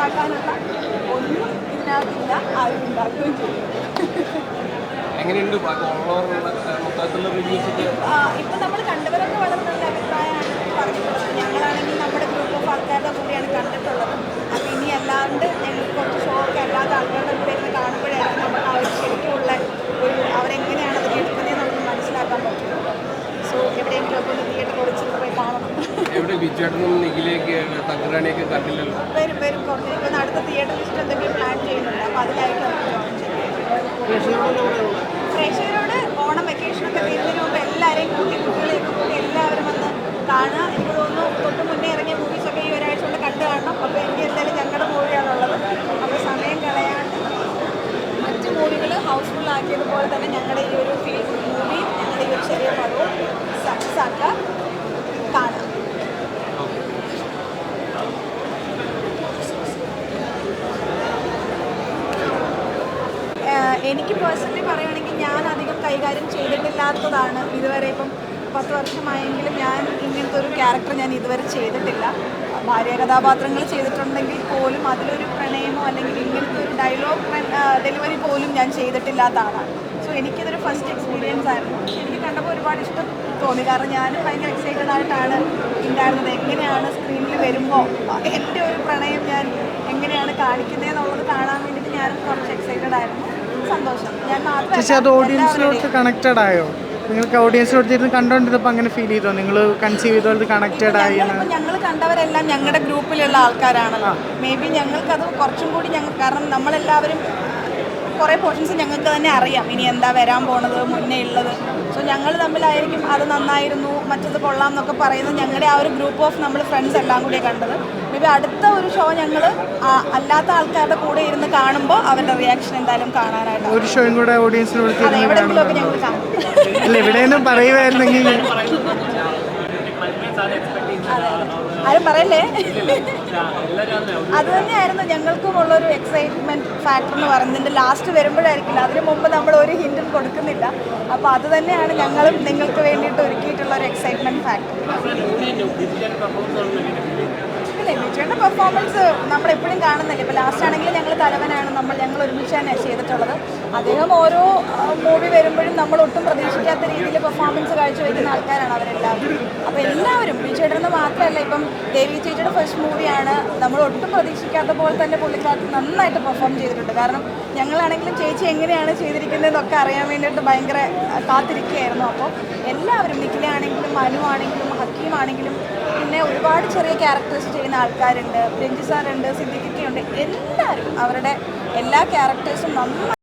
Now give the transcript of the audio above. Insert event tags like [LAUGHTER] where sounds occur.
ഉണ്ടാക്കാനുള്ള ഒന്നും ഇതിനകത്തില്ല ആരും ഉണ്ടാക്കുകയും ചെയ്യും. എങ്ങനെയുണ്ട് ഇപ്പൊ നമ്മൾ കണ്ടവരൊക്കെ വളരെ നല്ല അഭിപ്രായമാണ് പറഞ്ഞിട്ടുള്ളത്. ഞങ്ങളാണെങ്കിൽ നമ്മുടെ ഗ്രൂപ്പ് ഓഫ് ആൾക്കാരുടെ കൂടെയാണ് കണ്ടിട്ടുള്ളത്. അപ്പൊ ഇനി അല്ലാണ്ട് ഞങ്ങൾക്ക് കുറച്ച് ഷോ ഒക്കെ അല്ലാതെ ആൾക്കാരുടെ ബിജുവേട്ടനും നിഖിലേക്ക് തങ്കറാണിയൊക്കെ കണ്ടില്ലല്ലോ? വരും വരും. അടുത്ത തിയേറ്റർ ലിസ്റ്റ് എന്തെങ്കിലും എനിക്ക് പേഴ്സണലി പറയുകയാണെങ്കിൽ ഞാൻ അധികം കൈകാര്യം ചെയ്തിട്ടില്ലാത്തതാണ് ഇതുവരെ. ഇപ്പം പത്ത് വർഷമായെങ്കിലും ഞാൻ ഇങ്ങനത്തെ ഒരു ക്യാരക്ടർ ഞാൻ ഇതുവരെ ചെയ്തിട്ടില്ല. ഭാര്യ കഥാപാത്രങ്ങൾ ചെയ്തിട്ടുണ്ടെങ്കിൽ പോലും അതിലൊരു പ്രണയമോ അല്ലെങ്കിൽ ഇങ്ങനത്തെ ഒരു ഡയലോഗ് ഡെലിവറി പോലും ഞാൻ ചെയ്തിട്ടില്ലാത്തതാണ്. സോ എനിക്കിതൊരു ഫസ്റ്റ് എക്സ്പീരിയൻസ് ആയിരുന്നു. എനിക്ക് കണ്ടപ്പോൾ ഒരുപാട് ഇഷ്ടം തോന്നി. കാരണം ഞാനും ഭയങ്കര എക്സൈറ്റഡ് ആയിട്ടാണ് ഉണ്ടായിരുന്നത്. എങ്ങനെയാണ് സ്ക്രീനിൽ വരുമ്പോൾ എന്റെ ഒരു പ്രണയം ഞാൻ എങ്ങനെയാണ് കാണിക്കുന്നത് എന്നുള്ളത് കാണാൻ വേണ്ടിയിട്ട് ഞാനും കുറച്ച് എക്സൈറ്റഡ് ആയിരുന്നു സന്തോഷം ഞാൻ ചേച്ചി അത് ഓഡിയൻസിലോട്ട് കണക്റ്റഡ് ആയോ? നിങ്ങൾക്ക് ഓഡിയൻസിലോട്ട് ഇരുന്ന് കണ്ടോണ്ടിരുന്നപ്പോൾ അങ്ങനെ ഫീൽ ചെയ്തോ? നിങ്ങൾ കൺസീവ് ചെയ്തോണ്ട് കണക്റ്റഡ് ആയി? ഞങ്ങൾ കണ്ടവരെല്ലാം ഞങ്ങളുടെ ഗ്രൂപ്പിലുള്ള ആൾക്കാരാണല്ലോ. മേ ബി ഞങ്ങൾക്കത് കുറച്ചും കൂടി ഞങ്ങൾ കാരണം നമ്മളെല്ലാവരും കുറേ പോർഷൻസ് ഞങ്ങൾക്ക് തന്നെ അറിയാം. ഇനി എന്താ വരാൻ പോണത് മുന്നേ ഉള്ളത്. സോ ഞങ്ങൾ തമ്മിലായിരിക്കും അത് നന്നായിരുന്നു മറ്റത് കൊള്ളാം എന്നൊക്കെ പറയുന്നത് ഞങ്ങളുടെ ആ ഒരു ഗ്രൂപ്പ് ഓഫ് നമ്മൾ ഫ്രണ്ട്സ് എല്ലാം കൂടി കണ്ടത്. മേ ബി അടുത്ത ഒരു ഷോ ഞങ്ങൾ അല്ലാത്ത ആൾക്കാരുടെ കൂടെ ഇരുന്ന് കാണുമ്പോൾ അവരുടെ റിയാക്ഷൻ എന്തായാലും കാണാനായിട്ട് ഒരു ഷോയും കൂടെ ഇരുന്ന് എവിടെയെങ്കിലുമൊക്കെ കാണുന്നുണ്ടോ? ഞങ്ങൾ കാണും. അല്ല എവിടെയെങ്കിലും പറയുമായിരുന്നെങ്കിൽ [LAUGHS] ആരും പറയല്ലേ? അത് തന്നെയായിരുന്നു ഞങ്ങൾക്കും ഉള്ളൊരു എക്സൈറ്റ്മെന്റ് ഫാക്ടർ എന്ന് പറയുന്നതിന്റെ ലാസ്റ്റ് വരുമ്പോഴായിരിക്കില്ല. അതിനു മുമ്പ് നമ്മൾ ഒരു ഹിന്റും കൊടുക്കുന്നില്ല. അപ്പോൾ അത് തന്നെയാണ് ഞങ്ങളും നിങ്ങൾക്ക് വേണ്ടിയിട്ട് ഒരുക്കിയിട്ടുള്ള ഒരു എക്സൈറ്റ്മെന്റ് ഫാക്ടർ ഇല്ല വിജയുടെ പെർഫോമൻസ് നമ്മൾ എപ്പോഴും കാണുന്നില്ല? ഇപ്പോൾ ലാസ്റ്റ് ആണെങ്കിലും ഞങ്ങൾ തലവനാണ്. നമ്മൾ ഞങ്ങൾ ഒരുമിച്ച് തന്നെ ചെയ്തിട്ടുള്ളത്. അദ്ദേഹം ഓരോ മൂവി വരുമ്പോഴും നമ്മൾ ഒട്ടും പ്രതീക്ഷിക്കാത്ത രീതിയിൽ പെർഫോമൻസ് കാഴ്ചവെക്കുന്ന ആൾക്കാരാണ് അവരെല്ലാവരും. അപ്പോൾ എല്ലാവരും വിജയുടെ മാത്രമല്ല ഇപ്പം ദേവി ചേച്ചിയുടെ ഫസ്റ്റ് മൂവിയാണ് നമ്മൾ ഒട്ടും പ്രതീക്ഷിക്കാത്ത പോലെ തന്നെ പുള്ളിക്കാർക്ക് നന്നായിട്ട് പെർഫോം ചെയ്തിട്ടുണ്ട്. കാരണം ഞങ്ങളാണെങ്കിലും ചേച്ചി എങ്ങനെയാണ് ചെയ്തിരിക്കുന്നതെന്നൊക്കെ അറിയാൻ വേണ്ടിയിട്ട് ഭയങ്കര കാത്തിരിക്കുകയായിരുന്നു. അപ്പോൾ എല്ലാവരും നിഖിലാണെങ്കിലും മനു ആണെങ്കിലും ഹക്കീം ആണെങ്കിലും പിന്നെ ഒരുപാട് ചെറിയ ക്യാരക്ടേഴ്സ് ചെയ്യുന്ന ആൾക്കാരുണ്ട്. രഞ്ജി സാറുണ്ട് സിദ്ദിഖിക്കുണ്ട് എല്ലാവരും അവരുടെ എല്ലാ ക്യാരക്ടേഴ്സും നന്നായി